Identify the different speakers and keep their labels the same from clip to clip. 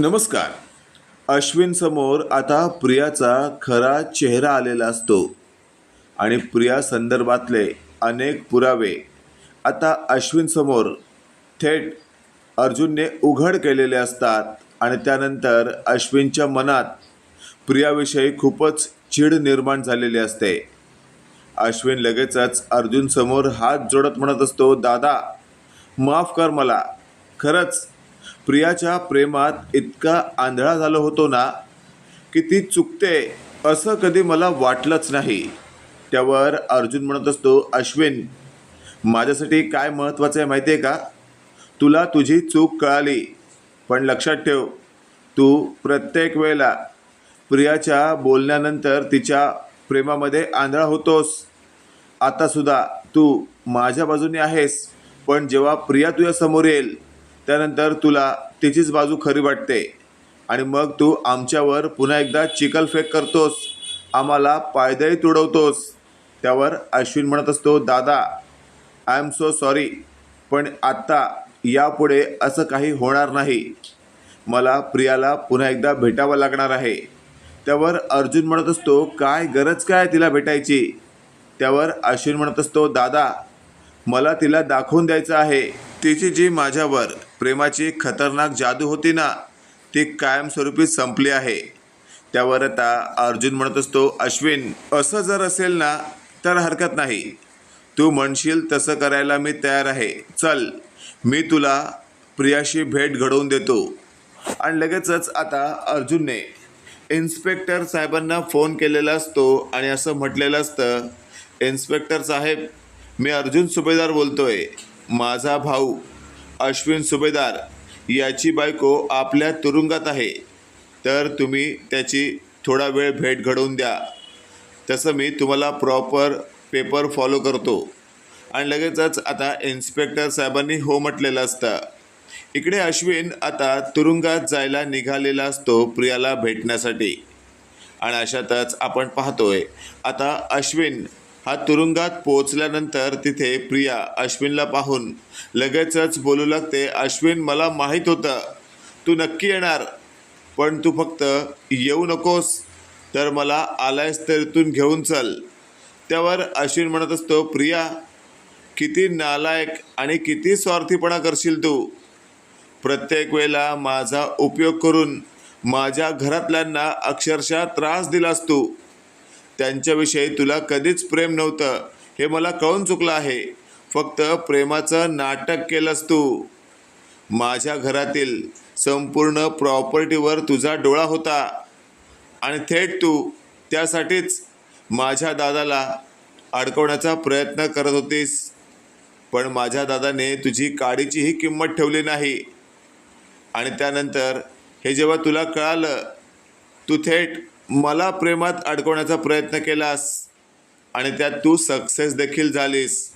Speaker 1: नमस्कार. अश्विन समोर आता प्रियाचा खरा चेहरा आलेला असतो. आणि प्रिया संदर्भातले अनेक पुरावे आता अश्विन समोर थेट अर्जुनने उघड केलेले असतात. आणि त्यानंतर अश्विनच्या मनात प्रियाविषयी खूपच चीड निर्माण झालेली असते. अश्विन लगेचच अर्जुन समोर हात जोडत म्हणत असतो दादा माफ कर मला. खरंच प्रियाच्या प्रेमात इतका आंधळा झालो होतो ना की ती चुकते असं कधी मला वाटलंच नाही. त्यावर अर्जुन म्हणत असतो अश्विन माझ्यासाठी काय महत्त्वाचं आहे माहिती आहे का? तुला तुझी चूक कळाली. पण लक्षात ठेव तू प्रत्येक वेळेला प्रियाच्या बोलण्यानंतर तिच्या प्रेमामध्ये आंधळा होतोस. आतासुद्धा तू माझ्या बाजूने आहेस पण जेव्हा प्रिया तुझ्या समोर येईल त्यानंतर तुला तिचीच बाजू खरी वाटते. आणि मग तू आमच्यावर पुन्हा एकदा चिखलफेक करतोस. आम्हाला पायदळी तुडवतोस. त्यावर अश्विन म्हणत असतो दादा आय एम सो सॉरी पण आत्ता यापुढे असं काही होणार नाही. मला प्रियाला पुन्हा एकदा भेटावं लागणार आहे. त्यावर अर्जुन म्हणत असतो काय गरज काय तिला भेटायची? त्यावर अश्विन म्हणत असतो दादा मला तिला दाखवून द्यायचं आहे. तिची जी माझ्यावर प्रेमाची खतरनाक जादू होती ना ती कायमस्वरूपी संपली आहे. त्यावर आता अर्जुन म्हणत असतो अश्विन असं जर असेल ना तर हरकत नाही. तू म्हणशील तसं करायला मी तयार आहे. चल मी तुला प्रियाशी भेट घडवून देतो. आणि लगेचच आता अर्जुनने इन्स्पेक्टर साहेबांना फोन केलेला असतो आणि असं म्हटलेलं असतं इन्स्पेक्टर साहेब मी अर्जुन सुभेदार बोलतोय. माझा भाऊ अश्विन सुभेदार याची बायको आपल्या तुरुंगात आहे. तर तुम्ही त्याची थोडा वेळ भेट घडवून द्या. तसं मी तुम्हाला प्रॉपर पेपर फॉलो करतो. आणि लगेचच आता इन्स्पेक्टर साहेबांनी हो म्हटलेलं असतं. इकडे अश्विन आता तुरुंगात जायला निघालेला असतो प्रियाला भेटण्यासाठी. आणि अशातच आपण पाहतोय. आता अश्विन हा तुरुंगात पोहोचल्यानंतर तिथे प्रिया अश्विनला पाहून लगेचच बोलू लागते अश्विन मला माहीत होतं. तू नक्की येणार. पण तू फक्त येऊ नकोस. तर मला आलायस तर इथून घेऊन चल. त्यावर अश्विन म्हणत असतो प्रिया किती नालायक आणि किती स्वार्थीपणा करशील तू? प्रत्येक वेळेला माझा उपयोग करून माझ्या घरातल्यांना अक्षरशः त्रास दिलास तू. त्यांच्याविषयी तुला कधीच प्रेम नव्हतं. हे मला कळून चुकलं आहे. फक्त प्रेमाचं नाटक केलंस तू. माझ्या घरातील संपूर्ण प्रॉपर्टीवर तुझा डोळा होता. आणि थेट तू त्यासाठीच माझ्या दादाला अडकवण्याचा प्रयत्न करत होतीस. पण माझ्या दादाने तुझी काडीचीही किंमत ठेवली नाही. आणि त्यानंतर हे जेव्हा तुला कळालं तू थेट मला प्रेमात अडकवण्याचा प्रयत्न केलास आणि त्यात तू सक्सेस देखील झालीस.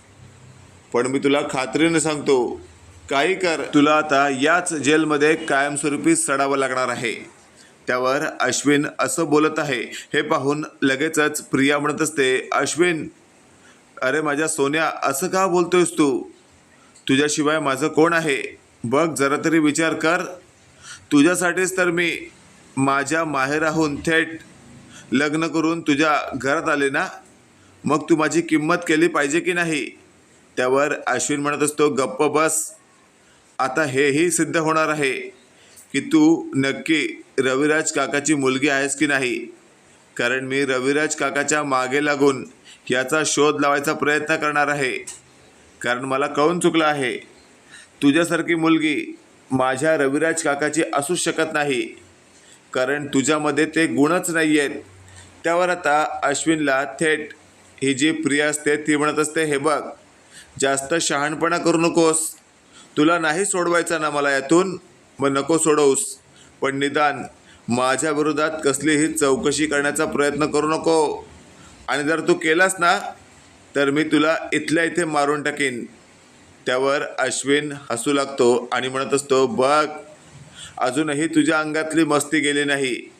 Speaker 1: पण मी तुला खात्रीने सांगतो काही कर. तुला आता याच जेलमध्ये कायमस्वरूपी सडावं लागणार आहे. त्यावर अश्विन असं बोलत आहे. हे पाहून लगेचच प्रिया म्हणत असते अश्विन अरे माझ्या सोन्या असं का बोलतोयस तू? तुझ्याशिवाय माझं कोण आहे? बघ जरा तरी विचार कर. तुझ्यासाठीच तर मी माझ्या माहेराहून थेट लग्न करून तुझ्या घरात आले ना? मग तू माझी किंमत केली पाहिजे की नाही? त्यावर अश्विन म्हणत असतो गप्प बस. आता हेही सिद्ध होणार आहे की तू नक्की रविराज काकाची मुलगी आहेस की नाही? कारण मी रविराज काकाच्या मागे लागून याचा शोध लावायचा प्रयत्न करणार आहे. कारण मला कळून चुकलं आहे. तुझ्यासारखी मुलगी माझ्या रविराज काकाची असूच शकत नाही. कारण तुझ्यामध्ये ते गुणच नाही आहेत. त्यावर आता अश्विनला थेट ही जी प्रिया असते ती म्हणत असते हे बघ जास्त शहाणपणा करू नकोस. तुला नाही सोडवायचा ना मला यातून. मग नको सोडवूस. पण निदान माझ्या विरोधात कसलीही चौकशी करण्याचा प्रयत्न करू नको. आणि जर तू केलास ना तर मी तुला इथल्या इथे मारून टाकीन. त्यावर अश्विन हसू लागतो आणि म्हणत असतो बघ अजूनही तुझ्या अंगातली मस्ती गेली नाही.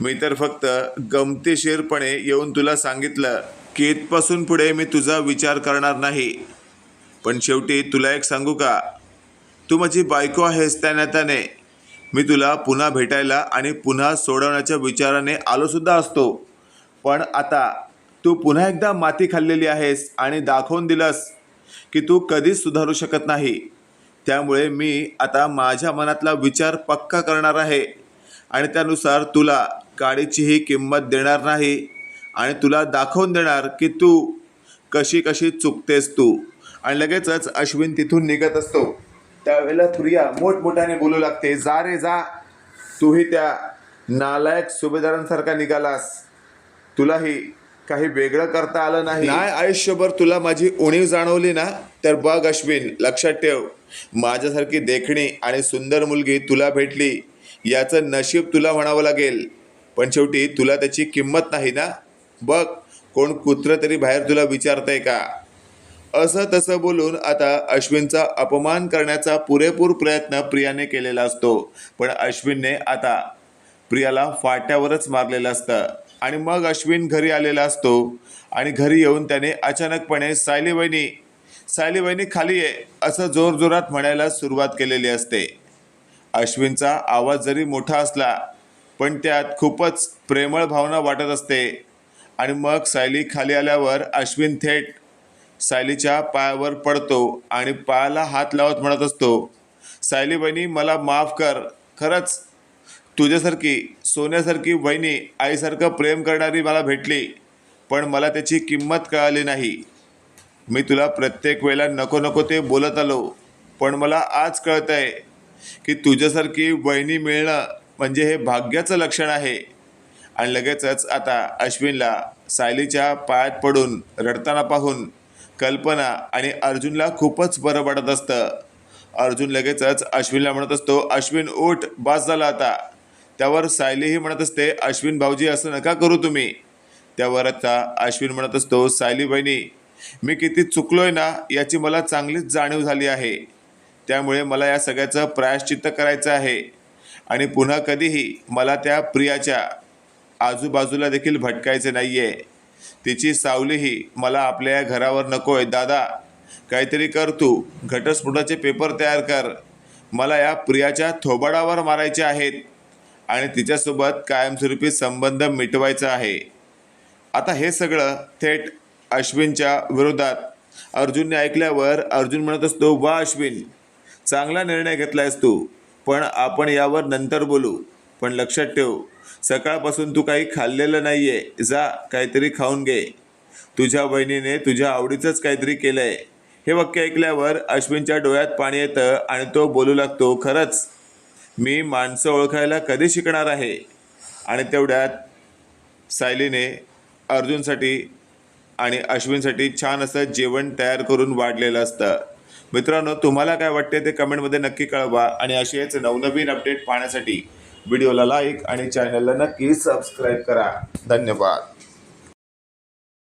Speaker 1: मी तर फक्त गमतीशीरपणे येऊन तुला सांगितलं की इथपासून पुढे मी तुझा विचार करणार नाही. पण शेवटी तुला एक सांगू का? तू माझी बायको आहेस त्या नात्याने. मी तुला पुन्हा भेटायला आणि पुन्हा सोडवण्याच्या विचाराने आलोसुद्धा असतो. पण आता तू पुन्हा एकदा माती खाल्लेली आहेस आणि दाखवून दिलंस की तू कधीच सुधारू शकत नाही. त्यामुळे मी आता माझ्या मनातला विचार पक्का करणार आहे. आणि त्यानुसार तुला गाडीचीही किंमत देणार नाही. आणि तुला दाखवून देणार की तू कशी कशी चुकतेस तू. आणि लगेचच अश्विन तिथून निघत असतो. त्यावेळेला थुरिया मोठमोठ्याने बोलू लागते जा रे जा. तूही त्या नालायक सुभेदारांसारखा निघालास. तुलाही काही वेगळं करता आलं नाही. नाही आयुष्यभर तुला माझी उणीव जाणवली ना? तर बघ अश्विन लक्षात ठेव. माझ्यासारखी देखणी आणि सुंदर मुलगी तुला भेटली याचं नशीब तुला म्हणावं लागेल. पण शेवटी तुला त्याची किंमत नाही ना? बघ कोण कुत्रं तरी बाहेर तुला विचारतंय का? असं तसं बोलून आता अश्विनचा अपमान करण्याचा पुरेपूर प्रयत्न प्रियाने केलेला असतो. पण अश्विनने आता प्रियाला फाट्यावरच मारलेलं असतं. आणि मग अश्विन घरी आलेला असतो. आणि घरी येऊन त्याने अचानकपणे सायली वहिनी सायली वहिनी खाली आहे असं जोरजोरात म्हणायला सुरुवात केलेली असते. अश्विनचा आवाज जरी मोठा असला पण त्यात खूपच प्रेमळ भावना वाटत असते. आणि मग सायली खाली आल्यावर अश्विन थेट सायलीच्या पायावर पडतो आणि पायाला हात लावत म्हणत असतो सायली बहिणी मला माफ कर. खरंच तुझ्यासारखी सोन्यासारखी वहिनी आईसारखं प्रेम करणारी मला भेटली पण मला त्याची किंमत कळाली नाही. मी तुला प्रत्येक वेळेला नको नको ते बोलत आलो पण मला आज कळत आहे की तुझ्यासारखी वहिनी मिळणं म्हणजे हे भाग्याचं लक्षण आहे. आणि लगेचच आता अश्विनला सायलीच्या पायात पडून रडताना पाहून कल्पना आणि अर्जुनला खूपच बरं वाटत असतं. अर्जुन लगेचच अश्विनला म्हणत असतो अश्विन उठ बास झाला आता. त्यावर सायलीही म्हणत असते अश्विन भाऊजी असं नका करू तुम्ही. त्यावर आता अश्विन म्हणत असतो सायली बहिणी मी किती चुकलोय ना याची मला चांगलीच जाणीव झाली आहे. त्यामुळे मला या सगळ्याचं प्रायश्चित्त करायचं आहे. आणि पुन्हा कधीही मला त्या प्रियाच्या आजूबाजूला देखील भटकायचे नाही आहे तिची सावलीही मला आपल्या या घरावर नको आहे दादा काहीतरी कर तू. घटस्फोटाचे पेपर तयार कर. मला या प्रियाच्या थोबाडावर मारायचे आहेत. आणि तिच्यासोबत कायमस्वरूपी संबंध मिटवायचा आहे. आता हे सगळं थेट अश्विनच्या विरोधात. अर्जुनने ऐकल्यावर अर्जुन म्हणत असतो वा अश्विन चांगला निर्णय घेतलायस तू पण आपण यावर नंतर बोलू. पण लक्षात ठेव सकाळपासून तू काही खाल्लेलं नाही आहे जा काहीतरी खाऊन घे. तुझ्या बहिणीने तुझ्या आवडीचंच काहीतरी केलं आहे हे वाक्य ऐकल्यावर अश्विनच्या डोळ्यात पाणी येतं आणि तो बोलू लागतो खरंच मी माणसं ओळखायला कधी शिकणार आहे? आणि तेवढ्यात सायलीने अर्जुनसाठी आणि अश्विनसाठी छान असं जेवण तयार करून वाढलेलं असतं. मित्रांनो तुम्हाला काय वाटते ते कमेंटमध्ये नक्की कळवा आणि असेच नवनवीन अपडेट पाहण्यासाठी व्हिडिओला लाईक आणि चॅनलला नक्की सबस्क्राईब करा. धन्यवाद.